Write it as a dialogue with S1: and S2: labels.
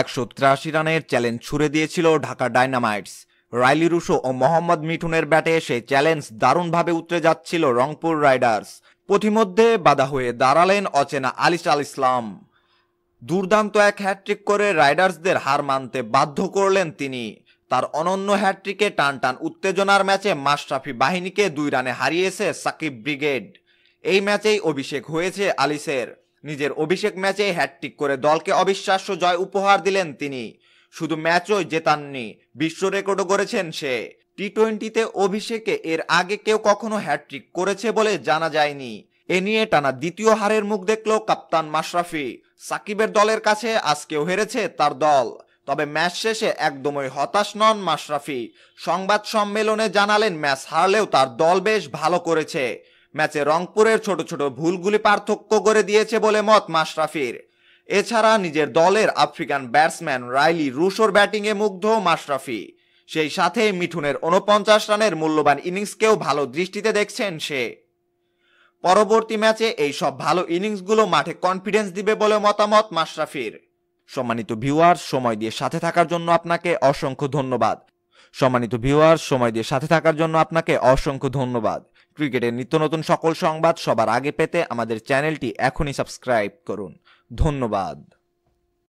S1: একশো তিরাশি রানের চ্যালেঞ্জ ছুড়ে দিয়েছিল ঢাকা ডাইনামাইটস রাইলি রুশো ও মোহাম্মদ মিঠুনের ব্যাটে সেই চ্যালেঞ্জ দারুণভাবে উতরে যাচ্ছিল রংপুর রাইডার্স। পথিমধ্যে বাধা হয়ে দাঁড়ালেন অচেনা আলিস আল ইসলাম। দুর্দান্ত এক হ্যাট্রিক করে রাইডার্সদের হার মানতে বাধ্য করলেন তিনি। তার অনন্য হ্যাট্রিকে টান টান উত্তেজনার ম্যাচে মাশরাফি বাহিনীকে দুই রানে হারিয়েছে সাকিব ব্রিগেড। এই ম্যাচেই অভিষেক হয়েছে আলিসের। নিজের অভিষেক ম্যাচে হ্যাটট্রিক করে দলকে অবিশ্বাস্য জয় উপহার দিলেন তিনি। শুধু ম্যাচও জেতাননি, বিশ্ব রেকর্ডও করেছেন সে। টি টোয়েন্টিতে অভিষেকে এর আগে কেউ কখনো হ্যাটট্রিক করেছে বলে জানা যায়নি। এ নিয়ে টানা দ্বিতীয় হারের মুখ দেখল কাপ্তান মাশরাফি। সাকিবের দলের কাছে আজকেও হেরেছে তার দল। তবে ম্যাচ শেষে একদমই হতাশ নন মাশরাফি। সংবাদ সম্মেলনে জানালেন, ম্যাচ হারলেও তার দল বেশ ভালো করেছে। ম্যাচে রংপুরের ছোট ছোট ভুলগুলি পার্থক্য করে দিয়েছে বলে মত মাশরাফির। এছাড়া নিজের দলের আফ্রিকান ব্যাটসম্যান রাইলি রুশোর ব্যাটিংয়ে মুগ্ধ মাশরাফি। সেই সাথে মিঠুনের উনপঞ্চাশ রানের মূল্যবান ইনিংসকেও ভালো দৃষ্টিতে দেখছেন সে। পরবর্তী ম্যাচে এই সব ভালো ইনিংসগুলো মাঠে কনফিডেন্স দিবে বলে মতামত মাশরাফির। সম্মানিত ভিউয়ার সময় দিয়ে সাথে থাকার জন্য আপনাকে অসংখ্য ধন্যবাদ। সম্মানিত ভিউয়ার সময় দিয়ে সাথে থাকার জন্য আপনাকে অসংখ্য ধন্যবাদ। ক্রিকেটের নিত্য নতুন সকল সংবাদ সবার আগে পেতে আমাদের চ্যানেলটি এখনই সাবস্ক্রাইব করুন। ধন্যবাদ।